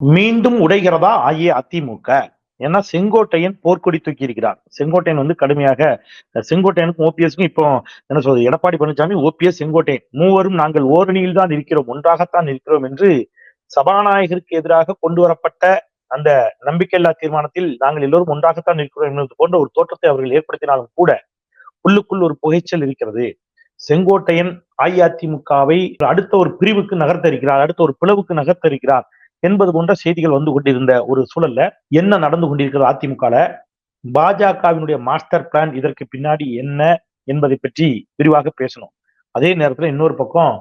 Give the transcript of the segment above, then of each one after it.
மீண்டும் உடைகிறதா? அஇஅதிமுக ஏன்னா செங்கோட்டையன் போர்க்கொடி தூக்கி இருக்கிறார். செங்கோட்டையன் வந்து கடுமையாக செங்கோட்டையனுக்கும் ஓபிஎஸ்க்கும் இப்போ என்ன சொல்றது எடப்பாடி பழனிசாமி ஓபிஎஸ் செங்கோட்டையன் மூவரும் நாங்கள் ஓரணியில் தான் இருக்கிறோம் ஒன்றாகத்தான் இருக்கிறோம் என்று சபாநாயகருக்கு எதிராக கொண்டு வரப்பட்ட அந்த நம்பிக்கையில்லா தீர்மானத்தில் நாங்கள் எல்லோரும் ஒன்றாகத்தான் இருக்கிறோம் என்பது போன்ற ஒரு தோற்றத்தை அவர்கள் ஏற்படுத்தினாலும் கூட உள்ளுக்குள் ஒரு புகைச்சல் இருக்கிறது. செங்கோட்டையன் அஇஅதிமுகவை அடுத்த ஒரு பிரிவுக்கு நகர்த்தரிக்கிறார் அடுத்த ஒரு பிளவுக்கு நகர்த்தரிக்கிறார் என்பது போன்ற செய்திகள் வந்து கொண்டிருந்த ஒரு சூழல்ல என்ன நடந்து கொண்டிருக்கிறது அதிமுகல? பாஜகவினுடைய மாஸ்டர் பிளான் இதற்கு பின்னாடி என்ன என்பதை பற்றி விரிவாக பேசணும். அதே நேரத்துல இன்னொரு பக்கம்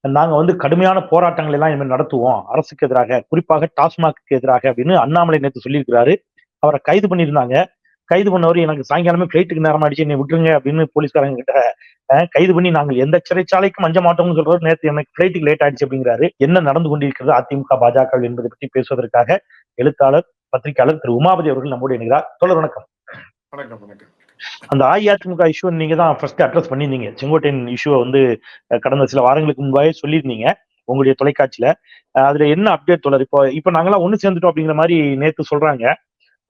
நாங்க வந்து கடுமையான போராட்டங்கள் எல்லாம் இனிமேல் நடத்துவோம். அரசுக்கு எதிராக குறிப்பாக டாஸ்மாக்கு எதிராக அப்படின்னு அண்ணாமலை நேற்று சொல்லியிருக்கிறாரு. அவரை கைது பண்ணியிருந்தாங்க. கைது பண்ணவர் எனக்கு சாயங்காலமே பிளைட்டுக்கு நேரம் ஆயிடுச்சு என்னை விட்டுருங்க அப்படின்னு போலீஸ்காரங்க கிட்ட கைது பண்ணி நாங்கள் எந்த சிறைச்சாலைக்கும் மஞ்ச மாட்டோம்னு சொல்றாரு நேற்று எனக்கு பிளைட்டுக்கு லேட் ஆயிடுச்சு அப்படிங்கிறாரு. என்ன நடந்து கொண்டிருக்கிறது அதிமுக பாஜக என்பதை பற்றி பேசுவதற்காக எழுத்தாளர் பத்திரிகையாளர் திரு உமாபதி அவர்கள் நம்மோடு இணைகிறார். தொடர் வணக்கம். வணக்கம் வணக்கம். அந்த அஇஅதிமுக இஷ்யூ நீங்க தான் ஃபர்ஸ்ட் அட்ரஸ் பண்ணியிருந்தீங்க. செங்கோட்டையன் இஷ்யூவை வந்து கடந்த சில வாரங்களுக்கு முன்பாகவே சொல்லியிருந்தீங்க உங்களுடைய தொலைக்காட்சியில. அதுல என்ன அப்டேட் தொடர் இப்போ இப்ப நாங்களாம் ஒண்ணு சேர்ந்துட்டோம் அப்படிங்கிற மாதிரி நேத்து சொல்றாங்க.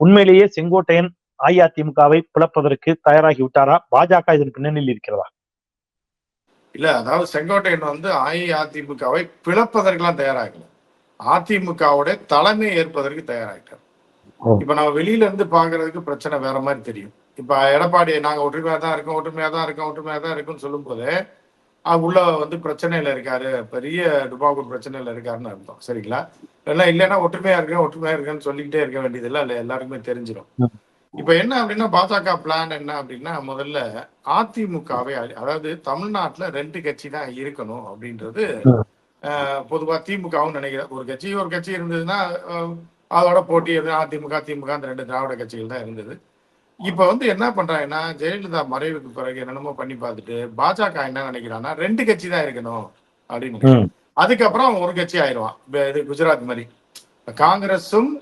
உண்மையிலேயே செங்கோட்டையன் அஇஅதிமுகவை பிளப்பதற்கு தயாராகி விட்டாரா? பாஜக இதன் பின்னணியில் இருக்கிறதா? இல்ல அதாவது செங்கோட்டையன் வந்து அஇஅதிமுகவை பிளப்பதற்கெல்லாம் தயாராகல. அதிமுகவோட தலைமை ஏற்பதற்கு தயாராகிட்டார். இப்ப நம்ம வெளியில இருந்து பாக்குறதுக்கு பிரச்சனை வேற மாதிரி தெரியும். இப்ப எடப்பாடி நாங்க ஒற்றுமையா தான் இருக்கோம் ஒற்றுமையா தான் இருக்கோம் ஒற்றுமையா தான் இருக்கும்னு சொல்லும் போது உள்ள வந்து பிரச்சனையில இருக்காரு பெரிய டுபாகூர் பிரச்சனையில இருக்காருன்னு அர்த்தம். சரிங்களா? எல்லாம் இல்லைன்னா ஒற்றுமையா இருக்கேன் ஒற்றுமையா இருக்கேன்னு சொல்லிக்கிட்டே இருக்க வேண்டியது இல்லை எல்லாருக்குமே தெரிஞ்சிடும் இப்ப என்ன அப்படின்னா பாஜக பிளான் என்ன அப்படின்னா முதல்ல அதிமுகவை அதாவது தமிழ்நாட்டுல ரெண்டு கட்சி தான் இருக்கணும் அப்படின்றது பொதுவா திமுகவும் நினைக்கிறேன். ஒரு கட்சி ஒரு கட்சி இருந்ததுன்னா அதோட போட்டி அதிமுக திமுக அந்த ரெண்டு திராவிட கட்சிகள் தான் இருந்தது. இப்ப வந்து என்ன பண்றாங்கன்னா ஜெயலலிதா மறைவுக்கு பிறகு என்னென்னமோ பண்ணி பார்த்துட்டு பாஜக என்ன நினைக்கிறான்னா ரெண்டு கட்சி தான் இருக்கணும் அப்படின்னு அதுக்கப்புறம் ஒரு கட்சி ஆயிடுவான். இது குஜராத் மாதிரி. காங்கிரஸும்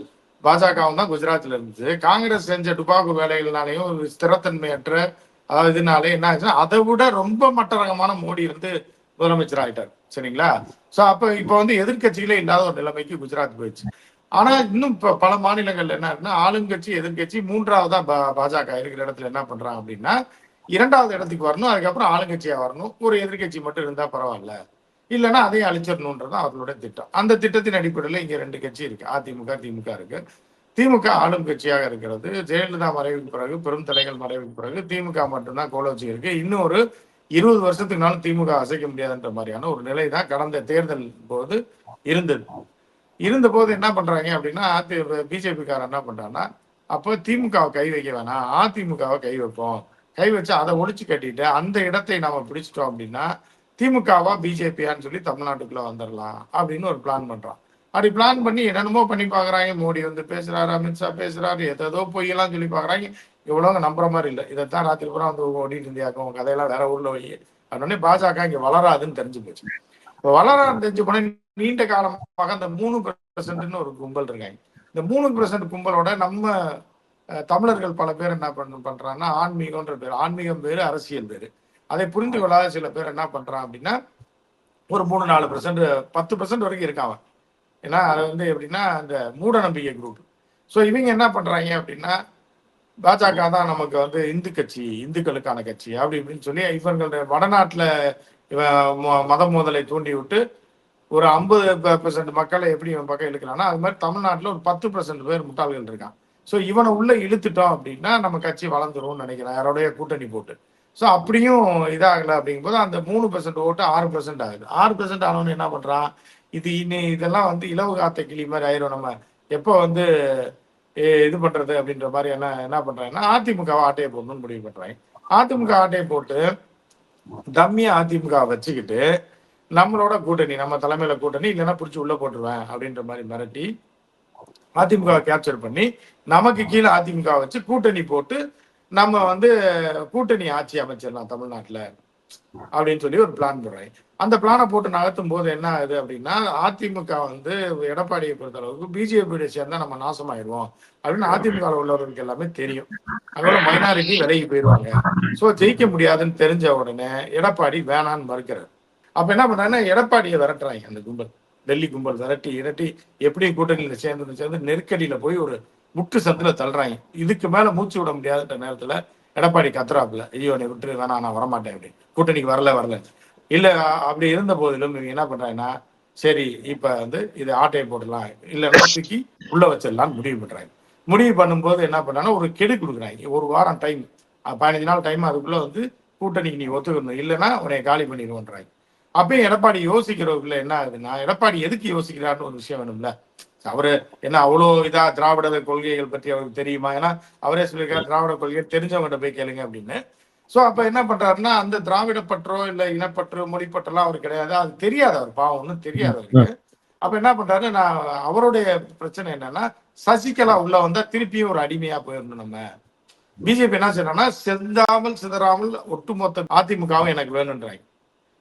பாஜகவும் தான் குஜராத்ல இருந்துச்சு. காங்கிரஸ் செஞ்ச டுபாக்கு வேலைகள்னாலையும் ஸ்திரத்தன்மையற்ற இதனாலே என்ன ஆச்சுன்னா அதை விட ரொம்ப மட்டரகமான மோடி இருந்து முதலமைச்சர் ஆயிட்டார். சரிங்களா? சோ அப்ப இப்ப வந்து எதிர்கட்சிகளே இல்லாத ஒரு நிலைமைக்கு குஜராத் போயிடுச்சு. ஆனா இன்னும் இப்ப பல மாநிலங்கள்ல என்ன இருக்குன்னா ஆளுங்கட்சி எதிர்கட்சி மூன்றாவதா பாஜக இருக்கிற இடத்துல என்ன பண்றாங்க அப்படின்னா இரண்டாவது இடத்துக்கு வரணும் அதுக்கப்புறம் ஆளுங்கட்சியா வரணும். ஒரு எதிர்கட்சி மட்டும் இருந்தா பரவாயில்ல. இல்லைன்னா அதையும் அழிச்சிடணுன்றதான் அவர்களுடைய திட்டம். அந்த திட்டத்தின் அடிப்படையில் இங்க ரெண்டு கட்சி இருக்கு. அதிமுக திமுக இருக்கு. திமுக ஆளும் கட்சியாக இருக்கிறது. ஜெயலலிதா மறைவுக்கு பிறகு பெரும் தலைகள் மறைவுக்கு பிறகு திமுக மட்டும்தான் கோலோச்சி இருக்கு. இன்னும் ஒரு இருபது வருஷத்துக்குனாலும் திமுக அசைக்க முடியாதுன்ற மாதிரியான ஒரு நிலை தான் கடந்த தேர்தல் போது இருந்தது. இருந்த போது என்ன பண்றாங்க அப்படின்னா பிஜேபிக்காரன் என்ன பண்றாங்கன்னா அப்போ திமுகவை கை வைக்க வேணாம். அதிமுகவை கை வைப்போம். கை வச்சு அதை ஒழிச்சு கட்டிட்டு அந்த இடத்தை நாம பிடிச்சிட்டோம் அப்படின்னா திமுகவா பிஜேபியான்னு சொல்லி தமிழ்நாட்டுக்குள்ள வந்துடலாம் அப்படின்னு ஒரு பிளான் பண்றான். அப்படி பிளான் பண்ணி என்னென்னமோ பண்ணி பாக்குறாங்க மோடி வந்து பேசுறாரு அமித்ஷா பேசுறாரு எதோ பொய்யெல்லாம் சொல்லி பாக்குறாங்க இவ்வளவு நம்புற மாதிரி இல்லை. இதைத்தான் ராத்திரி பூரா வந்து ஓடிட்டு இருந்தியாக்கும் கதையெல்லாம் வேற ஊர்ல வை அதனே பாஜக இங்க வளராதுன்னு தெரிஞ்சு போச்சு. இப்போ வளராது தெரிஞ்சு போனா நீண்ட காலமாக அந்த மூணு பெர்சன்ட்னு ஒரு கும்பல் இருக்காங்க. இந்த மூணு பெர்சன்ட் கும்பலோட நம்ம தமிழர்கள் பல பேர் என்ன பண்ண பண்றாங்கன்னா ஆன்மீகம்ன்ற பேர். ஆன்மீகம் பேரு அரசியல் பேரு அதை புரிந்து கொள்ளாத சில பேர் என்ன பண்றான் அப்படின்னா ஒரு மூணு நாலு பர்சன்ட் பத்து பர்சன்ட் வரைக்கும் இருக்காங்க ஏன்னா அது வந்து எப்படின்னா அந்த மூட நம்பிக்கை குரூப் ஸோ இவங்க என்ன பண்றாங்க அப்படின்னா பாஜக தான் நமக்கு வந்து இந்து கட்சி இந்துக்களுக்கான கட்சி அப்படி இப்படின்னு சொல்லி இவர்களுடைய இவன் மத மோதலை தூண்டி விட்டு ஒரு ஐம்பது பெர்சன்ட் மக்களை எப்படி இவன் பக்கம் இழுக்கிறான்னா அது மாதிரி தமிழ்நாட்டில் ஒரு பத்து பெர்சன்ட் பேர் முட்டாள்கள் இருக்கான். ஸோ இவனை உள்ள இழுத்துட்டோம் அப்படின்னா நம்ம கட்சி வளர்ந்துரும்னு நினைக்கிறேன். யாரோடைய கூட்டணி போட்டு. ஸோ அப்படியும் இதாகலை அப்படிங்கும்போது அந்த மூணு பெர்சன்ட் ஓட்டு ஆறு பெர்சன்ட் ஆகுது. ஆறு பெர்சன்ட் ஆனவனு என்ன பண்ணுறான் இது இனி இதெல்லாம் வந்து இலவு காத்த கிளி மாதிரி ஆயிரும். நம்ம எப்போ வந்து இது பண்ணுறது அப்படின்ற மாதிரி என்ன என்ன பண்ணுறாங்கன்னா அதிமுகவை ஆட்டையை போடணும்னு முடிவு பண்ணுறாங்க அதிமுக ஆட்டையை போட்டு தம்மியா அதிமுக வச்சுக்கிட்டு நம்மளோட கூட்டணி நம்ம தலைமையில கூட்டணி இல்லைன்னா பிடிச்சி உள்ள போட்டுருவேன் அப்படின்ற மாதிரி மிரட்டி அதிமுக கேப்சர் பண்ணி நமக்கு கீழே அதிமுக வச்சு கூட்டணி போட்டு நம்ம வந்து கூட்டணி ஆட்சி அமைச்சிடலாம் தமிழ்நாட்டுல அப்படின்னு சொல்லி ஒரு பிளான் போடுறேன். அந்த பிளானை போட்டு நகர்த்தும் போது என்ன ஆகுது அப்படின்னா அதிமுக வந்து எடப்பாடியை பொறுத்த அளவுக்கு பிஜேபியோட சேர்ந்தா நம்ம நாசமாயிருவோம் அப்படின்னு அதிமுக உள்ளவர்களுக்கு எல்லாமே தெரியும். அதோட மைனாரிட்டி விலகி போயிடுவாங்க. சோ ஜெயிக்க முடியாதுன்னு தெரிஞ்ச உடனே எடப்பாடி வேணான்னு மறுக்கிறார். அப்ப என்ன பண்றாங்கன்னா எடப்பாடியை விரட்டுறாங்க அந்த கும்பல். டெல்லி கும்பல் விரட்டி இரட்டி எப்படியும் கூட்டணியில சேர்ந்து சேர்ந்து நெருக்கடியில போய் ஒரு முட்டு சத்துல தள்ளுறாங்க. இதுக்கு மேல மூச்சு விட முடியாத நேரத்துல எடப்பாடி கத்துறாப்புல. ஐயோ என்னை விட்டு வேணாம் நான் வரமாட்டேன் அப்படி கூட்டணிக்கு வரல வரல. இல்ல அப்படி இருந்த போதிலும் இவங்க என்ன பண்றாங்கன்னா சரி இப்ப வந்து இது ஆட்டையை போடலாம் இல்லைன்னா தூக்கி உள்ள வச்சிடலாம்னு முடிவு பண்றாங்க. முடிவு பண்ணும்போது என்ன பண்ணாங்கன்னா ஒரு கெடு கொடுக்குறாங்க. ஒரு வாரம் டைம் பதினஞ்சு நாள் டைம் அதுக்குள்ள வந்து கூட்டணிக்கு நீ ஒத்துக்கணும். இல்லைன்னா உன்னை காலி பண்ணிடுவோன்றாங்க. அப்பயும் எடப்பாடி யோசிக்கிறவங்கள என்ன ஆகுதுன்னா எடப்பாடி எதுக்கு யோசிக்கிறான்னு ஒரு விஷயம் வேணும்ல. அவரு என்ன அவ்வளோ இதா திராவிட கொள்கைகள் பற்றி அவருக்கு தெரியுமா? ஏன்னா அவரே சொல்லியிருக்காரு திராவிட கொள்கை தெரிஞ்சவங்ககிட்ட போய் கேளுங்க அப்படின்னு. சோ அப்ப என்ன பண்றாருன்னா அந்த திராவிட பற்றோ இல்ல இனப்பற்றோ மொழிப்பற்றெல்லாம் அவர் கிடையாது. அது தெரியாது அவர் பாவம் ஒன்றும் தெரியாது அவருக்கு. அப்ப என்ன பண்றாரு நான் அவருடைய பிரச்சனை என்னன்னா சசிகலா உள்ள வந்தா திருப்பியும் ஒரு அடிமையா போயிடணும் நம்ம. பிஜேபி என்ன செய்யறாங்கன்னா செந்தாமல் சிதறாமல் ஒட்டுமொத்த அதிமுகவும் எனக்கு வேணுன்றாங்க.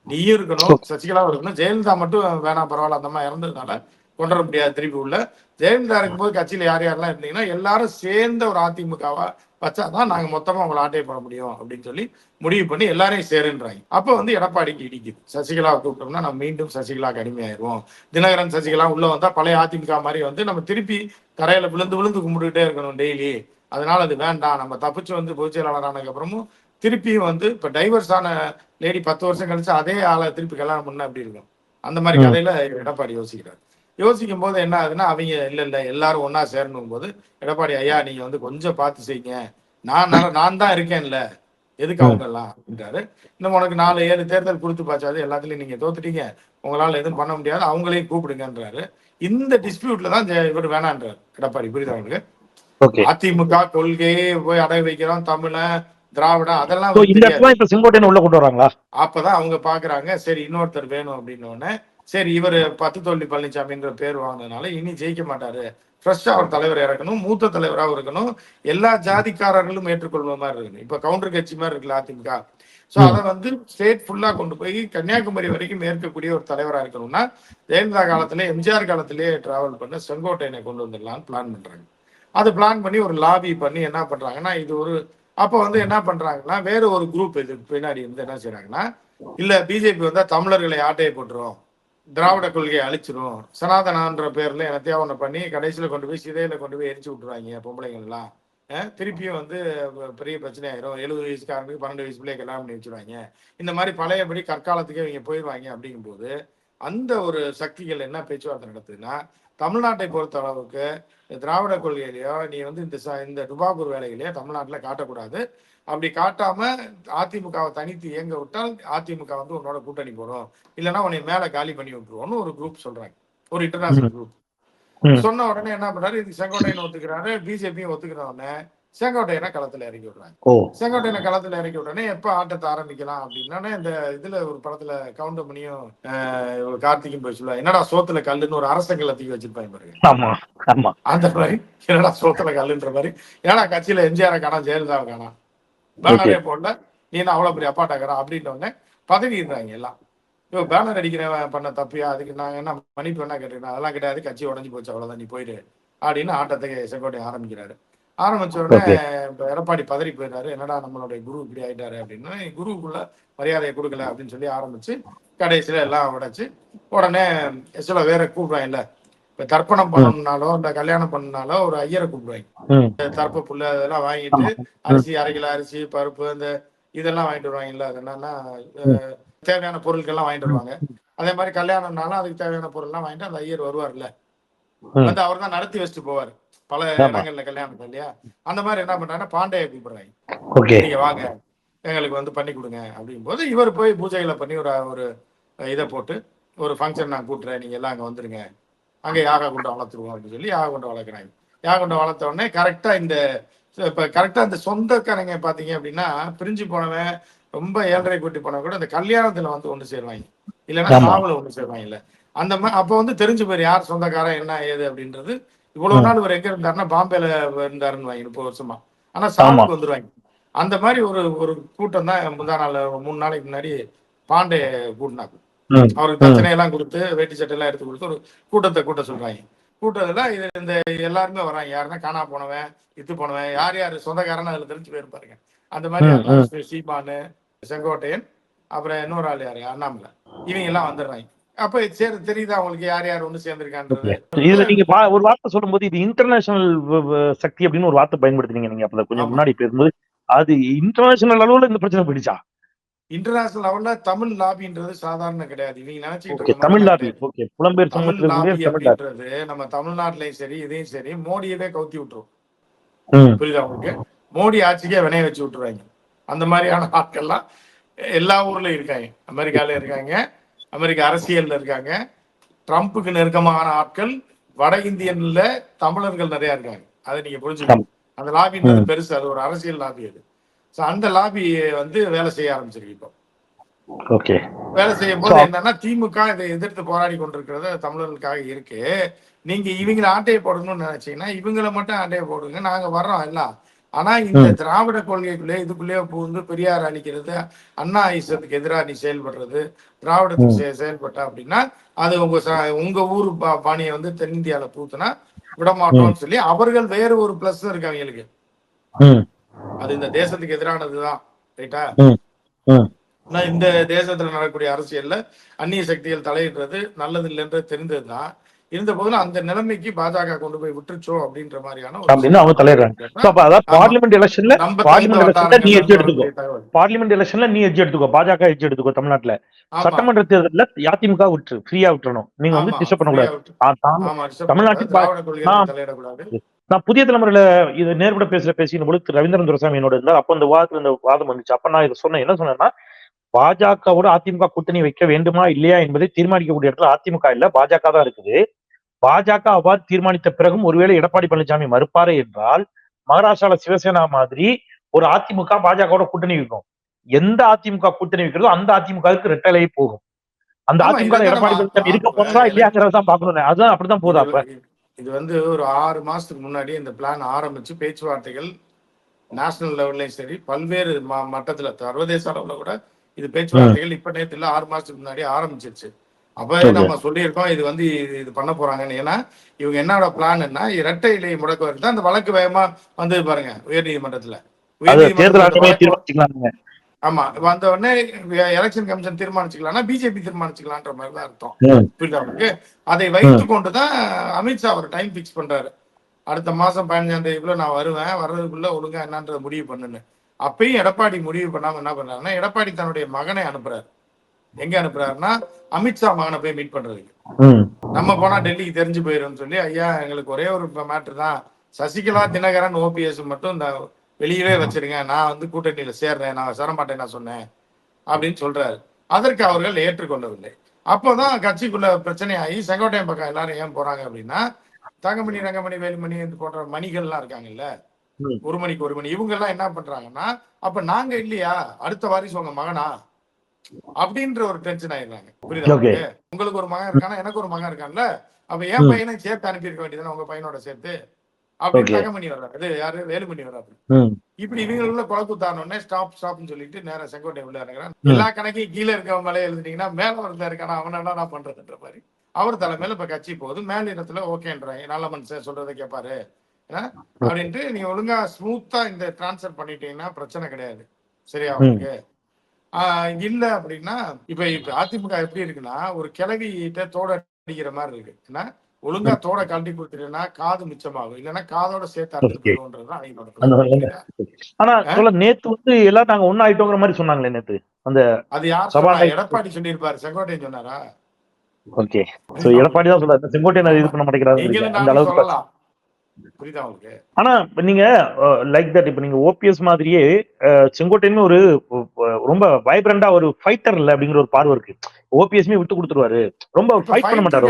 நீயும் இருக்கணும் சசிகலாவும் இருக்கணும் ஜெயலலிதா மட்டும் வேணாம் பரவாயில்ல அந்த மாதிரி இறந்ததுனால. கொண்டு வர முடியாது திருப்பி உள்ள. ஜெயலலிதா இருக்கும்போது கட்சியில யார் யாரெல்லாம் இருந்தீங்கன்னா எல்லாரும் சேர்ந்த ஒரு அதிமுகவா வச்சாதான் நாங்க மொத்தமா உங்களை ஆட்டையை போட முடியும் அப்படின்னு சொல்லி முடிவு பண்ணி எல்லாரையும் சேருன்றாங்க. அப்ப வந்து எடப்பாடிக்கு இடிக்குது. சசிகலா கூப்பிட்டோம்னா நம்ம மீண்டும் சசிகலாக்கு அடிமையாயிருவோம். தினகரன் சசிகலா உள்ள வந்தா பழைய அதிமுக மாதிரி வந்து நம்ம திருப்பி தரையில விழுந்து விழுந்து கும்பிட்டுட்டே இருக்கணும் டெய்லி. அதனால அது வேண்டாம். நம்ம தப்பிச்சு வந்து பொதுச் செயலாளர் ஆனதுக்கு அப்புறமும் திருப்பியும் வந்து இப்ப டைவர்ஸ் ஆன லேடி பத்து வருஷம் கழிச்சு அதே ஆளை திருப்பி கல்யாணம் பண்ணா எப்படி இருக்கும்? அந்த மாதிரி. கதையில எடப்பாடி யோசிக்கிறார். யோசிக்கும் போது என்ன ஆகுதுன்னா அவங்க இல்ல இல்ல எல்லாரும் ஒண்ணா சேரணும் போது எடப்பாடி ஐயா நீங்க வந்து கொஞ்சம் பார்த்து செய்யுங்க. நான் நான் தான் இருக்கேன்ல. எதுக்கு ம். அவங்க எல்லாம் அப்படின்றாரு. இன்னும் உனக்கு நாலு ஏழு தேர்தல் கொடுத்து பாச்சாது. எல்லாத்துலயும் நீங்க தோத்துட்டீங்க. உங்களால எதுவும் பண்ண முடியாது. அவங்களையும் கூப்பிடுங்கன்றாரு. இந்த டிஸ்பியூட்ல தான் இவர் வேணான்றாரு. எடப்பாடி புரியுதா உங்களுக்கு? ஓகே. அதிமுக கொள்கையே போய் அடகு வைக்கிறோம். தமிழன் திராவிடம் அதெல்லாம் இப்ப செங்கோட்டையன் உள்ள கொண்டு வராங்களா? அப்பதான் அவங்க பாக்குறாங்க. சரி இன்னொருத்தர் வேணும் அப்படின்னு உடனே சரி இவர் பத்து தொல்லி பழனிசாமின்ற பேர் வாங்கினதுனால இனி ஜெயிக்க மாட்டாரு. ஃப்ரெஷ்ஷா ஒரு தலைவர் இறக்கணும் மூத்த தலைவராகவும் இருக்கணும். எல்லா ஜாதிக்காரர்களும் ஏற்றுக்கொள்வ மாதிரி இருக்கணும். இப்ப கவுண்டர் கட்சி மாதிரி இருக்குல்ல அதிமுக. சோ ம். அதை வந்து ஸ்டேட் ஃபுல்லா கொண்டு போய் கன்னியாகுமரி வரைக்கும் ஏற்கக்கூடிய ஒரு தலைவரா இருக்கணும்னா ஜெயலலிதா காலத்துல எம்ஜிஆர் காலத்திலேயே டிராவல் பண்ண செங்கோட்டையனை கொண்டு வந்துடலாம்னு பிளான் பண்றாங்க. அது பிளான் பண்ணி ஒரு லாபி பண்ணி என்ன பண்றாங்கன்னா இது ஒரு அப்ப வந்து என்ன பண்றாங்கன்னா வேற ஒரு குரூப் இது பின்னாடி வந்து என்ன செய்றாங்கன்னா இல்ல பிஜேபி வந்தா தமிழர்களை ஆட்டையை போட்டுரும் திராவிட கொள்கையை அழிச்சிரும். சனாதனான்ற பேர்ல என்னத்தையா ஒண்ணு பண்ணி கடைசியில கொண்டு போய் சிதையில கொண்டு போய் எரிச்சு விட்டுருவாங்க பொம்பளைங்க எல்லாம். திருப்பியும் வந்து பெரிய பிரச்சனை ஆயிரும் எழுபது வயசுக்காரனுக்கு பன்னெண்டு வயசு பிள்ளைய கல்யாணம் பண்ணி வச்சிருவாங்க. இந்த மாதிரி பழையபடி கற்காலத்துக்கே இவங்க போயிடுவாங்க அப்படிங்கும்போது அந்த ஒரு சக்திகள் என்ன பேச்சுவார்த்தை நடத்துதுன்னா தமிழ்நாட்டை பொறுத்த அளவுக்கு திராவிட கொள்கையிலயோ நீ வந்து இந்த ச- இந்த டுபாக்கூர் வேலைகளையோ தமிழ்நாட்டுல காட்டக்கூடாது. அப்படி காட்டாம அதிமுகவை தனித்து இயங்க விட்டால் அதிமுக வந்து உன்னோட கூட்டணி போடும். இல்லைன்னா உன்னை மேல காலி பண்ணி விட்டுருவோம்னு ஒரு குரூப் சொல்றாங்க. ஒரு இன்டர்நேஷனல் குரூப். சொன்ன உடனே என்ன பண்றாரு? இது செங்கோட்டையன் ஒத்துக்கிறாரு பிஜேபியும் ஒத்துக்கிற உடனே செங்கோட்டையனை களத்துல இறக்கி விடுறாங்க. செங்கோட்டையனை களத்துல இறக்கி உடனே எப்ப ஆட்டத்தை ஆரம்பிக்கலாம் அப்படின்னா இந்த இதுல ஒரு படத்துல கவுண்டமணியும் ஆஹ் கார்த்திக்கும் போய் சொல்லுவா என்னடா சோத்துல கல்லுன்னு ஒரு அரசங்கல்ல தூக்கி வச்சிருப்பாங்க பாருங்க. அந்த மாதிரி என்னடா சோத்துல கல்லுன்ற மாதிரி ஏன்னா கட்சியில எம்ஜிஆர் காணா ஜெயலலிதா காணா பேனரே போடல நீ என்ன அவ்வளவு பெரிய அப்பாட்டாக்கிறா அப்படின்ன உடனே பதவிடுறாங்க எல்லாம். இப்போ பேனர் அடிக்கிறவன் பண்ண தப்பியா? அதுக்கு நான் என்ன மன்னிப்பு வேணா கேட்டுக்கிறேன். அதெல்லாம் கிடையாது கட்சி உடஞ்சு போச்சு அவ்வளவுதான் நீ போயிடு. அப்படின்னு ஆட்டத்தை செங்கோட்டை ஆரம்பிக்கிறாரு. ஆரம்பிச்ச உடனே. இப்ப எடப்பாடி பதறி போயிட்டாரு. என்னடா நம்மளுடைய குரு இப்படி ஆயிட்டாரு அப்படின்னா. குருவுக்குள்ள மரியாதையை கொடுக்கல அப்படின்னு சொல்லி ஆரம்பிச்சு கடைசியில எல்லாம் உடைச்சு உடனே சில வேற கூப்பிடுவாங்க இல்ல இப்ப தர்ப்பணம் பண்ணணும்னாலோ இல்ல கல்யாணம் பண்ணணும்னாலோ ஒரு ஐயரை கூப்பிடுவாங்க. தர்ப்ப புல்லு அதெல்லாம் வாங்கிட்டு அரிசி அரை கிலோ அரிசி பருப்பு இந்த இதெல்லாம் வாங்கிட்டு வருவாங்கல்ல அது என்னன்னா தேவையான பொருட்கள்லாம் வாங்கிட்டு வருவாங்க. அதே மாதிரி கல்யாணம்னாலும் அதுக்கு தேவையான பொருள்லாம் வாங்கிட்டு அந்த ஐயர் வருவார்ல. வந்து அவர் தான் நடத்தி வச்சுட்டு போவார். பல. இடங்கள்ல கல்யாணம் இல்லையா? அந்த மாதிரி என்ன பண்றாங்கன்னா பாண்டைய கூப்பிடுறாங்க நீங்க வாங்க எங்களுக்கு வந்து பண்ணி கொடுங்க அப்படிங்கும் போது இவர் போய் பூஜைகளை பண்ணி ஒரு ஒரு இதை போட்டு ஒரு ஃபங்க்ஷன் நான் கூட்டுறேன் நீங்க எல்லாம் அங்க வந்துருங்க. அங்க யாக குண்டம் வளர்த்துருவோம் அப்படின்னு சொல்லி யாக குண்டம் வளர்க்குறாங்க யாக குண்டம் வளர்த்த உடனே கரெக்டா இந்த இப்ப கரெக்டா இந்த சொந்தக்காரங்க பாத்தீங்க அப்படின்னா பிரிஞ்சு போனவன் ரொம்ப ஏழரை கூட்டி போனவன் கூட இந்த கல்யாணத்துல வந்து ஒண்ணு சேருவாங்க. இல்லைன்னா. சாவுல ஒண்ணு சேருவாங்க இல்ல. அந்த அப்ப வந்து தெரிஞ்சு போயிரு யார் சொந்தக்காரன் என்ன ஏது அப்படின்றது இவ்வளவு நாள் இவர் எங்க இருந்தாருன்னா பாம்பேல இருந்தாருன்னு வாங்க முப்பது வருஷமா. ஆனா சாவுக்கு வந்துருவாங்க. அந்த மாதிரி ஒரு ஒரு கூட்டம் தான் முந்தா நாள் மூணு நாளைக்கு முன்னாடி பாண்டே கூட்டினாங்க. அவருக்கு தச்சனை எல்லாம் கொடுத்து வேட்டி சட்டை எல்லாம் எடுத்து கொடுத்து ஒரு கூட்டத்தை கூட்ட சொல்றாங்க. கூட்டத்துல இது இந்த எல்லாருமே வராங்க. யாருன்னா காணா போனவன் இத்து போனவன் யார் யார் சொந்தக்காரன்னு அதுல தெரிஞ்சு போயிருப்பாருங்க. அந்த மாதிரி சீமானு செங்கோட்டையன் அப்புறம் இன்னொரு ஆள் யாரு? அண்ணாமலை. இவங்க எல்லாம் வந்துடுறாங்க. அப்ப சரி தெரியுதா உங்களுக்கு யார் யார் ஒண்ணு சேர்ந்திருக்கான்றது இதுல நீங்க ஒரு வார்த்தை சொல்லும்போது இது இன்டர்நேஷனல் சக்தி அப்படின்னு ஒரு வார்த்தை பயன்படுத்துனீங்க நீங்க அப்ப. கொஞ்சம். முன்னாடி பேசும்போது அது இன்டர்நேஷனல் அளவுல இந்த பிரச்சனை போயிடுச்சா? இன்டர்நேஷனல் லெவல்ல தமிழ் லாபின்றது சாதாரண கிடையாது. இவங்க ஓகே இருக்க தமிழ் லாபி. ஓகே புலம்பெயர் தமிழ் சமூகத்தில் லாபி இருக்கக்கூடிய தமிழ் லாபி அப்படின்றது நம்ம தமிழ்நாட்டிலையும் சரி இதையும் சரி மோடியவே கவுத்தி விட்டுரும். புரியுதா உங்களுக்கு? மோடி ஆட்சிக்கே வினைய வச்சு விட்டுருவாங்க. அந்த மாதிரியான ஆட்கள்லாம் எல்லா ஊர்லயும் இருக்காங்க. அமெரிக்கால இருக்காங்க. அமெரிக்க அரசியல்ல இருக்காங்க. ட்ரம்ப்புக்கு நெருக்கமான ஆட்கள் வட இந்தியன்ல தமிழர்கள் நிறைய இருக்காங்க. அதை நீங்க புரிஞ்சுக்கணும். அந்த லாபின்றது பெருசு. அது ஒரு அரசியல் லாபி அது. ஸோ அந்த லாபி வந்து வேலை செய்ய ஆரம்பிச்சிருக்கு இப்போ. ஓகே. வேலை செய்யும் போது என்னன்னா திமுக இதை எதிர்த்து போராடி கொண்டிருக்கிறது தமிழர்களுக்காக இருக்கு. நீங்க இவங்களை ஆட்டையை போடணும்னு நினைச்சீங்கன்னா இவங்களை மட்டும் ஆட்டையை போடுங்க. நாங்க வர்றோம் எல்லாம். ஆனா இந்த திராவிட கொள்கைக்குள்ளே இதுக்குள்ளேயே புகுந்து பெரியார் அழிக்கிறது அண்ணா ஐசத்துக்கு எதிராக நீ செயல்படுறது திராவிடத்துக்கு செய- செயல்பட்ட அப்படின்னா அது உங்க உங்க ஊர் பாணியை வந்து தென்னிந்தியால பூத்துனா விட மாட்டோம்னு சொல்லி அவர்கள் வேறு ஒரு பிளஸ் இருக்கு அவங்களுக்கு அது இந்த தேசத்துக்கு எதிரானதுதான் ரைட்டா இந்த தேசத்துல நடக்கக்கூடிய அரசியல்ல அந்நிய சக்திகள் தலையிடுறது நல்லது இல்லைன்றது தெரிந்ததுதான். இருந்த போதும் அந்த நிலைமைக்கு பாஜக கொண்டு போய் விட்டுருச்சோ அப்படின்ற மாதிரியான அப்படின்னு அவங்க தலையிடுறாங்க அதாவது பார்லிமெண்ட் எலெக்ஷன்ல பார்லிமெண்ட் எலெக்ஷன்ல நீ எட்ஜ் எடுத்துக்கோ. பார்லிமெண்ட் எலெக்ஷன்ல நீ எட்ஜ் எடுத்துக்கோ. பாஜக எட்ஜ் எடுத்துக்கோ தமிழ்நாட்டுல. சட்டமன்ற தேர்தல்ல அதிமுக விட்டுரு. ஃப்ரீயா விட்டுறணும். நீங்க வந்து டிஸ்டர்ப் பண்ணக்கூடாது. தமிழ்நாட்டில் நான் புதிய தலைமுறையில இது நேர்பட பேசுற பேசின பொழுது திரு ரவீந்திரன் துரசாமி என்னோட இருந்தார். அப்ப இந்த வாதத்துல இந்த வாதம் வந்துச்சு. அப்ப நான் இதை சொன்னேன். என்ன சொன்னேன்னா பாஜகவோட அதிமுக கூட்டணி வைக்க வேண்டுமா இல்லையா என்பதை தீர்மானிக்கக்கூடிய இடத்துல அதிமுக இல்ல பாஜக தான் இருக்குது. பாஜக அவ்வாறு தீர்மானித்த பிறகும் ஒருவேளை எடப்பாடி பழனிசாமி மறுப்பாரு என்றால் மகாராஷ்டிரால சிவசேனா மாதிரி ஒரு அதிமுக பாஜகவோட கூட்டணி வைக்கும் எந்த அதிமுக கூட்டணி வைக்கிறதோ அந்த அதிமுகவுக்கு ரெட்டலை போகும். அந்த அதிமுக எடப்பாடி பழனிசாமி இருக்க போறதா இல்லையாங்கிறத தான் பாக்கணும் அதுதான் அப்படிதான் போதா அப்ப. இது- வந்து ஒரு ஆறு மாசத்துக்கு முன்னாடி இந்த பிளான் ஆரம்பிச்சு பேச்சுவார்த்தைகள் நேஷனல் லெவல்லையும் சரி பல்வேறு மட்டத்துல சர்வதேச அளவுல கூட இது பேச்சுவார்த்தைகள் இப்ப நேத்து இல்ல ஆறு மாசத்துக்கு முன்னாடி ஆரம்பிச்சிருச்சு. அப்ப. நம்ம சொல்லியிருக்கோம் இது வந்து இது- பண்ண போறாங்கன்னு. ஏன்னா இவங்க என்னோட பிளான்னா இரட்டை இலை முடக்குவதற்கு தான் அந்த வழக்கு வேகமா வந்தது பாருங்க உயர் நீதிமன்றத்துல ஆமா வந்த உடனே எலெக்ஷன் கமிஷன் தீர்மானிச்சுக்கலாம்னா பிஜேபி தீர்மானிச்சுக்கலான்ற மாதிரி தான் அர்த்தம். ம். புரியுதா உங்களுக்கு? அதை வைத்து கொண்டு தான் அமித்ஷா அவர் டைம் ஃபிக்ஸ் பண்றாரு. அடுத்த மாசம் பதினஞ்சாம் தேதிக்குள்ள நான் வருவேன் வர்றதுக்குள்ள ஒழுங்கா என்னன்றதை முடிவு பண்ணுன்னு. அப்பயும் எடப்பாடி முடிவு பண்ணாம என்ன பண்றாருன்னா எடப்பாடி தன்னுடைய மகனை அனுப்புறாரு. எங்க அனுப்புறாருன்னா அமித்ஷா மகனை போய் மீட் பண்றதுக்கு. நம்ம போனா டெல்லிக்கு தெரிஞ்சு போயிரும்னு சொல்லி ஐயா எங்களுக்கு ஒரே ஒரு மேட்ரு தான். சசிகலா தினகரன் ஓபிஎஸ் மட்டும் இந்த வெளியவே வச்சிருங்க. நான் வந்து கூட்டணியில சேர்றேன். நான் சேர மாட்டேன் நான் சொன்னேன். அப்படின்னு சொல்றாரு. அதற்கு அவர்கள் ஏற்றுக்கொள்ளவில்லை. அப்போதான் கட்சிக்குள்ள பிரச்சனை ஆகி செங்கோட்டையன் பக்கம் எல்லாரும் ஏன் போறாங்க அப்படின்னா தங்கமணி ரங்கமணி வேலுமணி போன்ற மணிகள்லாம் இருக்காங்கல்ல. ம். ஒரு மணிக்கு ஒரு மணி. இவங்க எல்லாம் என்ன பண்றாங்கன்னா அப்ப நாங்க இல்லையா? அடுத்த வாரிசு உங்க மகனா? அப்படின்ற ஒரு டென்ஷன் ஆயிடுறாங்க. புரியுதா. உங்களுக்கு? ஒரு மகன் இருக்கானா? எனக்கு ஒரு மகன் இருக்கான்ல? அப்ப என். பையனை சேர்த்து அனுப்பியிருக்க வேண்டியதுதானே உங்க பையனோட சேர்த்து? அப்படின்னு Okay. தங்கமணி வர்றாரு. இது யாரு? வேலுமணி வர்றாரு. இப்படி இவங்களுக்குள்ள குழக்குத்தானோடனே ஸ்டாப் ஸ்டாப்னு சொல்லிட்டு நேரா செங்கோட்டை உள்ள இறங்குறான். எல்லா கணக்கையும் கீழே இருக்கவன் மேலே எழுதிட்டீங்கன்னா மேல ஒருத்தன் இருக்கானா? அவன் என்ன நான் பண்றதுன்ற மாதிரி. அவர் தலைமையில இப்ப கட்சி போகுது. மேல் இடத்துல ஓகேன்றாங்க நல்ல மனுஷன் சொல்றதை கேட்பாரு? அப்படின்ட்டு நீங்க ஒழுங்கா ஸ்மூத்தா இந்த டிரான்ஸ்ஃபர் பண்ணிட்டீங்கன்னா பிரச்சனை கிடையாது. சரியா உங்களுக்கு? ஆஹ் இல்ல அப்படின்னா இப்ப இப்ப அதிமுக எப்படி இருக்குன்னா ஒரு கிளவிட்ட தோட அடிக்கிற மாதிரி இருக்கு. என்ன ஒழுங்கா தோட கழட்டி கொடுத்துட்டேன்னா காது மிச்சமாகும். இல்லைன்னா காதோட சேர்த்து அறுத்து Okay. போயிடும்ன்றதுதான் அவங்களோட அந்த plan. மாதிரி ஆனா சொல்ல நேத்து வந்து எல்லாம் நாங்க ஒண்ணு ஆயிட்டோங்கிற மாதிரி சொன்னாங்களே நேத்து. அந்த அது யார். எடப்பாடி சொல்லியிருப்பாரு. செங்கோட்டையன் சொன்னாரா? ஓகே. சோ எடப்பாடி தான் சொல்றாரு. செங்கோட்டையன் இது பண்ண மாட்டேங்கிறாரு அந்த அளவுக்கு புரியுதா உங்களுக்கு? ஆனா நீங்க லைக் தட் இப்ப நீங்க ஓபிஎஸ் மாதிரியே அஹ், செங்கோட்டையனுமே ஒரு ரொம்ப வைப்ரண்டா ஒரு ஃபைட்டர் இல்ல அப்படிங்கிற ஒரு பார்வை இருக்கு. ஓபிஎஸ்மே விட்டு கொடுத்துருவாரு. ரொம்ப ஃபைட் பண்ண மாட்டாரு.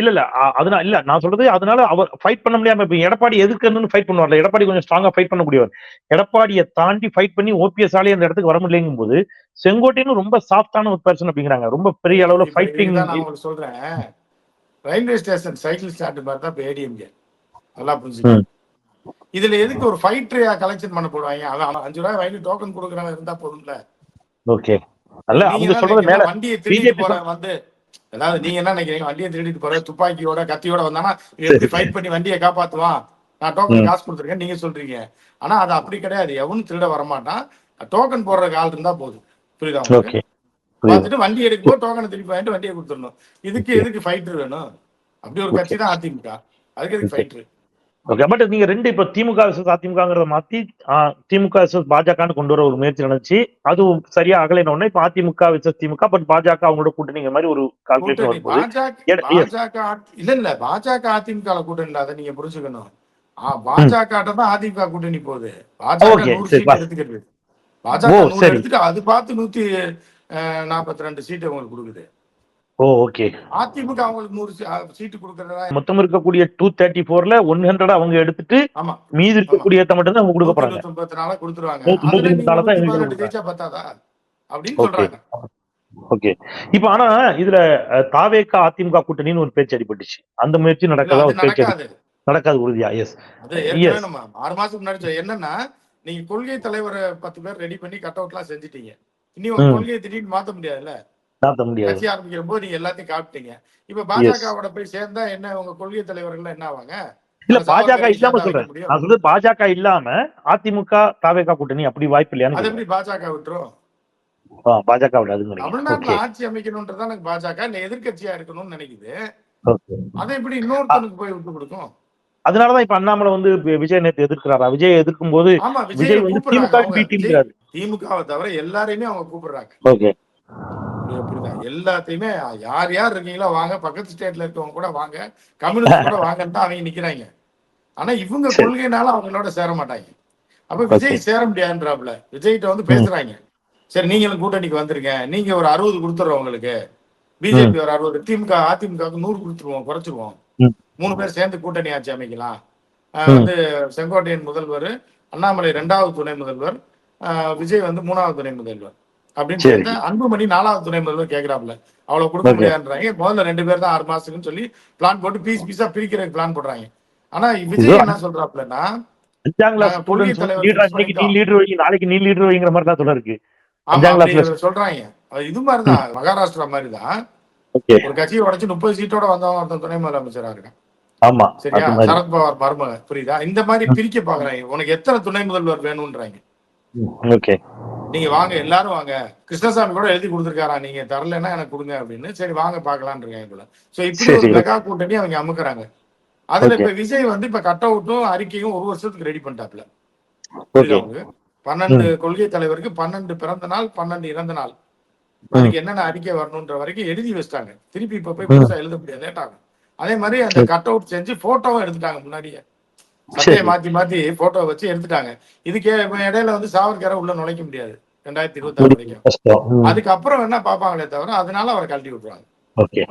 இல்ல இல்ல அதனால இல்ல நான் சொல்றது அதனால அவர் ஃபைட் பண்ண முடியாம இப்ப எடப்பாடி எதுக்குன்னு ஃபைட் பண்ணுவார்ல? எடப்பாடி கொஞ்சம் ஸ்ட்ராங்கா ஃபைட் பண்ண முடியவர் எடப்பாடியை தாண்டி ஃபைட் பண்ணி ஓபிஎஸ் ஆலே அந்த இடத்துக்கு வர முடியலைங்கும் போது செங்கோட்டையனும் ரொம்ப சாஃப்டான ஒரு பர்சன் அப்படிங்கிறாங்க. ரொம்ப பெரிய அளவுல ஃபைட்டிங் சொல்றேன். ரயில்வே ஸ்டேஷன் சைக்கிள் ஸ்டாண்ட் மாதிரி தான் இப்ப ஏடிஎம்கே நல்லா புரிஞ்சுக்க ம். இதுல எதுக்கு ஒரு ஃபைட்டரையா கலெக்ஷன் பண்ண போடுவாங்க? அவன் அஞ்சு ரூபாய் வாங்கி டோக்கன் கொடுக்குறவன் இருந்தா போதும்ல. ஓகே. அல்ல அவங்க சொல்றது மேல? வண்டியை திருடிட்டு போற வந்து அதாவது நீங்க என்ன நினைக்கிறீங்க? வண்டியை திருடிட்டு போற துப்பாக்கியோட கத்தியோட வந்தானா எப்படி ஃபைட் பண்ணி வண்டியை காப்பாத்துவான். நான் டோக்கன். காசு கொடுத்துருக்கேன் நீங்க சொல்றீங்க. ஆனா அது அப்படி கிடையாது. எவனும் திருட வரமாட்டான். டோக்கன் போடுறதுக்கு ஆள் இருந்தா போதும். புரியுதா பார்த்துட்டு வண்டி எடுக்கும்போது டோக்கனை திருப்பி வாங்கிட்டு வண்டியை கொடுத்துடணும். இதுக்கு எதுக்கு ஃபைட்டர் வேணும்? அப்படி ஒரு கட்சி தான் அதிமுக. அதுக்கு எதுக்கு ஃபைட்டர் ஓகே பட் நீங்க ரெண்டு இப்ப திமுக விசஸ் அதிமுகங்கிறத மாத்தி திமுக விசஸ் பாஜகன்னு கொண்டு வர ஒரு முயற்சி நடந்துச்சு. அது சரியா அகலைன உடனே இப்ப அதிமுக விசஸ் திமுக பட் பாஜக அவங்களோட கூட்டணிங்கிற மாதிரி ஒரு கால்குலேஷன் ஆ- இல்ல இல்ல பாஜக அதிமுக கூட்டணி இல்ல அதை நீங்க புரிஞ்சுக்கணும். பாஜக தான் அதிமுக கூட்டணி போகுது. பாஜக எடுத்துக்கிறது. பாஜக. எடுத்துட்டு அது பார்த்து நூத்தி நாற்பத்தி ரெண்டு சீட் உங்களுக்கு கொடுக்குது. ஓ ஓகே அதிமுக அவங்களுக்கு நூறு சீட்டு கொடுக்கறதா? மொத்தம் இருக்கக்கூடிய டூ தேர்ட்டி ஃபோர்ல ஒன் ஹண்ட்ரட் அவங்க எடுத்துட்டு ஆமா. மீதி இருக்கக்கூடிய மட்டும் தான் அவங்க கொடுக்க போறாங்க. ஒன்பத்தி நாலா கொடுத்துருவாங்க பத்தாதா? அப்படின்னு சொல்றாங்க. ஓகே இப்ப ஆனா இதுல அஹ், தாவேகா அதிமுக கூட்டணின்னு ஒரு பேச்சு அடிபட்டுச்சு. அந்த முயற்சி அது ஒரு பேச்சு நடக்காது. உறுதியா. எஸ் ஆறு மாசத்துக்கு முன்னாடி என்னன்னா நீங்க கொள்கை தலைவரை பத்து பேர் ரெடி பண்ணி கட் அவுட் எல்லாம் செஞ்சுட்டீங்க. இனி உங்க. கொள்கையை திடீர்னு மாத்த முடியாதுல்ல? மாத்த முடியாது. கட்சி ஆரம்பிக்கிற போது நீங்க எல்லாத்தையும் காப்பிட்டீங்க. இப்ப பாஜகவோட போய் சேர்ந்தா என்ன உங்க கொள்கை தலைவர்கள் என்ன ஆவாங்க இல்ல பாஜக இல்லாம சொல்றேன். நான் சொல்றது பாஜக இல்லாம அதிமுக தாவேகா கூட்டணி அப்படி வாய்ப்பு இல்லையான்னு அது கேக்குறேன். எப்படி பாஜக விட்டுரும்? பாஜக ஓகே தமிழ்நாட்டுல ஆட்சி அமைக்கணும்ன்றதா எனக்கு பாஜக இல்ல எதிர்க்கட்சியா இருக்கணும்னு நினைக்குது. அதை எப்படி இன்னொருத்தனுக்கு போய் விட்டு கொடுக்கும்? அதனாலதான் இப்ப அண்ணாமலை வந்து விஜய் நேத்து எதிர்க்கிறாரா? விஜய் எதிர்க்கும் போது விஜய் வந்து திமுக திமுகவை தவிர எல்லாரையுமே அவங்க கூப்பிடுறாங்க. ஓகே. அப்படிதான் எல்லாத்தையுமே யார் யார் இருக்கீங்களோ வாங்க பக்கத்து ஸ்டேட்ல இருக்கவங்க கூட வாங்க கம்யூனிஸ்ட் கூட வாங்கன்னு தான் அவங்க நிக்கிறாங்க. ஆனா இவங்க. கொள்கைனால அவங்களோட சேர மாட்டாங்க. அப்ப விஜய் சேர முடியாதுன்றாப்ல விஜய்கிட்ட வந்து பேசுறாங்க. சரி நீங்களும் கூட்டணிக்கு வந்துருங்க. நீங்க ஒரு அறுபது கொடுத்துறோம் உங்களுக்கு. பிஜேபி ஒரு அறுபது திமுக அதிமுகவுக்கு நூறு கொடுத்துருவோம் குறைச்சிருவோம். மூணு பேர் சேர்ந்து கூட்டணி ஆட்சி அமைக்கலாம். வந்து செங்கோட்டையன் முதல்வர் அண்ணாமலை இரண்டாவது துணை முதல்வர் விஜய் வந்து மூணாவது துணை முதல்வர். அப்படின்னு அன்புமணி நாலாவது துணை முதல்வர் கேக்குறாப்ல அவ்வளவு கொடுக்க. முடியாதுன்றாங்க. முதல்ல ரெண்டு பேர் தான் ஆறு மாசத்துக்குன்னு சொல்லி பிளான் போட்டு பீஸ் பீஸா பிரிக்கிறதுக்கு பிளான் போடுறாங்க. ஆனா விஜய் என்ன சொல்றாப்லன்னா நாளைக்கு நீ லீடர் வைங்கிற மாதிரி தான் சொல்ல இருக்கு சொல்றாங்க. இது மாதிரிதான் மகாராஷ்டிரா மாதிரிதான். ஒரு கட்சியை உடைச்சு முப்பது சீட்டோட வந்தவன் ஒருத்தன் துணை முதலமைச்சரா இருக்கான். ஆமா சரியா? சரத்பவார் மருமகன் புரியுதா? இந்த மாதிரி பிரிக்க பாக்குறாங்க. உனக்கு எத்தனை துணை முதல்வர் வேணும்ன்றாங்க. ஓகே. நீங்க வாங்க எல்லாரும் வாங்க. கிருஷ்ணசாமி கூட எழுதி கொடுத்துருக்காரா நீங்க தரலைன்னா எனக்கு கொடுங்க அப்படின்னு. சரி வாங்க பாக்கலாம்னு இருக்காங்க போல சோ இப்படி ஒரு. மெகா கூட்டணி அவங்க அமுக்குறாங்க. அதுல. இப்ப விஜய் வந்து இப்ப கட் அவுட்டும் அறிக்கையும் ஒரு வருஷத்துக்கு ரெடி பண்ணிட்டாப்ல பன்னெண்டு கொள்கை தலைவருக்கு பன்னெண்டு பிறந்த நாள் பன்னெண்டு இறந்த நாள். அதுக்கு என்னென்ன அறிக்கை வரணுன்ற வரைக்கும் எழுதி வச்சிட்டாங்க. திருப்பி இப்ப போய் புதுசா எழுத முடியாது லேட் ஆகும். அதே மாதிரி அந்த கட் அவுட் செஞ்சு போட்டோவும் எடுத்துட்டாங்க முன்னாடியே. சட்டையை. மாத்தி மாத்தி போட்டோ வச்சு எடுத்துட்டாங்க. இதுக்கே இடையில வந்து சாவர்கரை உள்ள நுழைக்க முடியாது. ரெண்டாயிரத்தி இருபத்தி ஆறு வரைக்கும். அதுக்கப்புறம் என்ன பாப்பாங்களே தவிர அதனால அவரை கழட்டி விட்டுருவாங்க. ஓகே.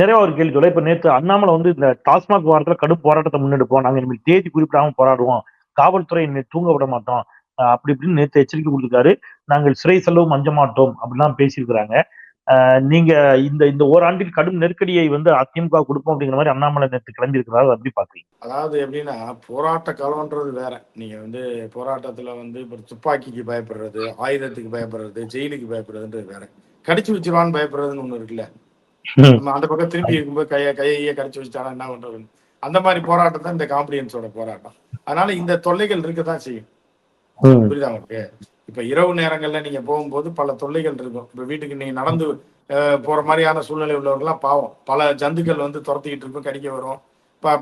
நிறைய ஒரு கேள்வி சொல்ல இப்ப நேத்து அண்ணாமலை வந்து இந்த டாஸ்மாக் வாரத்துல கடும் போராட்டத்தை முன்னெடுப்போம். நாங்க இனிமேல் தேதி குறிப்பிடாம போராடுவோம். காவல்துறை தூங்க விட மாட்டோம். அப்படி இப்படின்னு நேத்து எச்சரிக்கை கொடுத்திருக்காரு. நாங்கள் சிறை செல்லவும் அஞ்ச மாட்டோம். அப்படிலாம் பேசியிருக்கிறாங்க. நீங்க இந்த இந்த ஓராண்டில் கடும் நெருக்கடியை வந்து அதிமுக கொடுப்போம் அப்படிங்கிற மாதிரி அண்ணாமலை நேற்று கிளம்பி இருக்கிறாரு எப்படி பாக்குறீங்க? அதாவது எப்படின்னா போராட்ட காலம்ன்றது வேற. நீங்க வந்து போராட்டத்துல வந்து இப்ப துப்பாக்கிக்கு பயப்படுறது ஆயுதத்துக்கு பயப்படுறது ஜெயிலுக்கு பயப்படுறதுன்றது வேற. கடிச்சு வச்சிருவான்னு பயப்படுறதுன்னு ஒண்ணு இருக்குல்ல. நம்ம அந்த பக்கம் திருப்பி இருக்கும்போது கைய கையை கடிச்சு வச்சுட்டானா என்ன பண்றது? அந்த மாதிரி போராட்டம் தான் இந்த காம்பிடியன்ஸோட போராட்டம். அதனால இந்த தொல்லைகள் இருக்கதான் செய்யும். புரியுதா உங்களுக்கு? இப்ப இரவு நேரங்கள்ல நீங்க போகும்போது பல தொல்லைகள் இருக்கும். இப்ப வீட்டுக்கு நீங்க நடந்து போற மாதிரியான சூழ்நிலை உள்ளவர்கள்லாம் பாவம். பல ஜந்துக்கள் வந்து துரத்திக்கிட்டு இருக்கும் கடிக்க வரும்.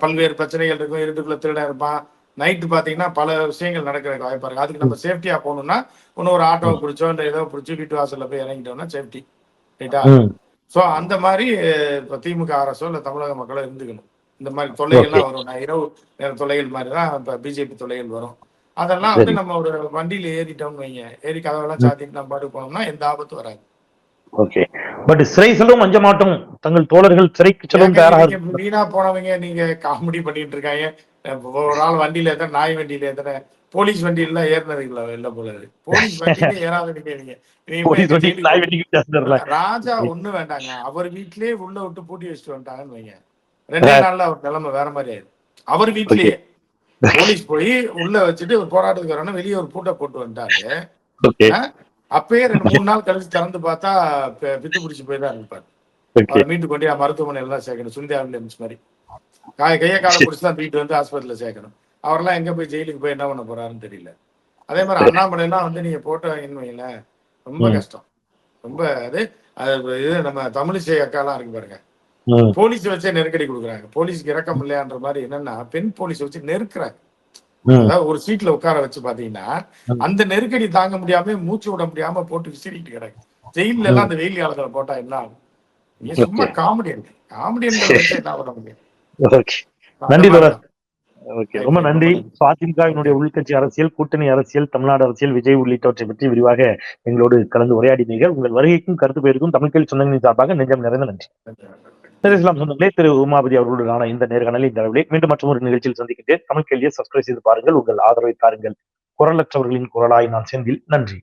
பல்வேறு பிரச்சனைகள் இருக்கும். இருட்டுக்குள்ள திருடன் இருப்பான். நைட்டு பாத்தீங்கன்னா பல விஷயங்கள் நடக்கிறதுக்கு வாய்ப்பா இருக்கு. அதுக்கு நம்ம சேஃப்டியா போகணும்னா ஒன்று ஒரு ஆட்டோவை பிடிச்சோ இல்லை ஏதோ பிடிச்சி வீட்டு வாசல்ல போய் இறங்கிட்டோம்னா சேஃப்டி. ரைட்டா. சோ அந்த மாதிரி இப்ப திமுக அரசோ இல்ல தமிழக மக்களோ இருந்துக்கணும். இந்த மாதிரி தொல்லைகள்லாம் வரும். நான் இரவு நேர தொல்லைகள் மாதிரி தான் இப்ப பிஜேபி தொல்லைகள் வரும். அதெல்லாம் வந்து நம்ம ஒரு வண்டியில ஏறிட்டோம்னு வைங்க. ஏறி கதவெல்லாம் சாத்திட்டு நம்ம பாட்டு போனோம்னா எந்த ஆபத்தும் வராது. ஓகே. பட் சிறை செல்லவும் அஞ்ச மாட்டோம். தங்கள் தோழர்கள் சிறைக்கு நீங்க வீணா போனவங்க நீங்க காமெடி பண்ணிட்டு இருக்காங்க. ஒரு ஆள் வண்டியில ஏத்த நாய் வண்டியில ஏத்தன போலீஸ் வண்டியில ஏறினது இல்ல போல. போலீஸ் வண்டியில ஏறாத நீங்க. நீங்க நீங்க போய் போலீஸ் வண்டி ஜெயிலுக்கு நாய் வெட்டிக்கு பேசுறதுல ராஜா ஒண்ணு வேண்டாங்க. அவர் வீட்லயே உள்ள விட்டு பூட்டி வச்சுட்டு வந்துட்டாங்கன்னு வைங்க. ரெண்டே நாள்ல அவர் நிலைமை வேற மாதிரி ஆயிடும் அவர் வீட்லயே. போலீஸ் போய் உள்ள வச்சுட்டு ஒரு போராட்டத்துக்கு வரணும் வெளியே ஒரு பூட்டை போட்டு வந்துட்டாரு. ஓகே. அப்பயே ரெண்டு மூணு நாள் கழிச்சு திறந்து பார்த்தா பித்து பிடிச்சி போய் தான் இருப்பார். அவர் மீட்டு கொண்டு போய் மருத்துவமனை எல்லாம் சேர்க்கணும். சுனிதா வில்லியம்ஸ் மாதிரி. காய கையை காலை பிடிச்சி தான் வீட்டு வந்து ஆஸ்பத்திரியில சேர்க்கணும். அவரெல்லாம் எங்க போய் ஜெயிலுக்கு போய் என்ன பண்ண போறாருன்னு தெரியல. அதே மாதிரி அண்ணாமலை எல்லாம் வந்து நீங்க போட்டோ வைங்களேன் ரொம்ப. கஷ்டம். ரொம்ப அது அது இது நம்ம தமிழிசை அக்காலாம் இருக்கு பாருங்க. போலீஸ் வச்சே நெருக்கடி கொடுக்குறாங்க. போலீஸ்க்கு இறக்கம் இல்லையான்ற மாதிரி என்னன்னா பெண் போலீஸ் வச்சு நெருக்குறாங்க. அதாவது ஒரு சீட்ல உட்கார வச்சு பாத்தீங்கன்னா. அந்த நெருக்கடி தாங்க முடியாம மூச்சு விட முடியாம போட்டு விசிறிட்டு கிடக்கு. ஜெயில எல்லாம் அந்த வெயில் காலத்துல போட்டா என்ன ஆகும்? சும்மா காமெடியன் காமெடியன் என்ன பண்ண முடியும் நன்றி. ஓகே ரொம்ப நன்றி. அதிமுகவினுடைய உள்கட்சி அரசியல் கூட்டணி அரசியல் தமிழ்நாடு அரசியல் விஜய் உள்ளிட்டவற்றை பற்றி விரிவாக எங்களோடு கலந்து உரையாடினீர்கள். உங்கள் வருகைக்கும் கருத்து பெயருக்கும் தமிழ் கேள்வி சொந்தங்களின் சார்பாக நெஞ்சம் நிறைந்த நன்றி. இஸ்லாம் சொந்தங்களே திரு உமாபதி அவர்களுடனான இந்த நேர்காணலை இந்த அளவிலே மீண்டும் மற்றும் ஒரு நிகழ்ச்சியில் சந்திக்கின்றேன். தமிழ் கேள்வியை சப்ஸ்கிரைப் செய்து பாருங்கள். உங்கள் ஆதரவை தாருங்கள். குரலற்றவர்களின் குரலாய் நான் செந்தில். நன்றி.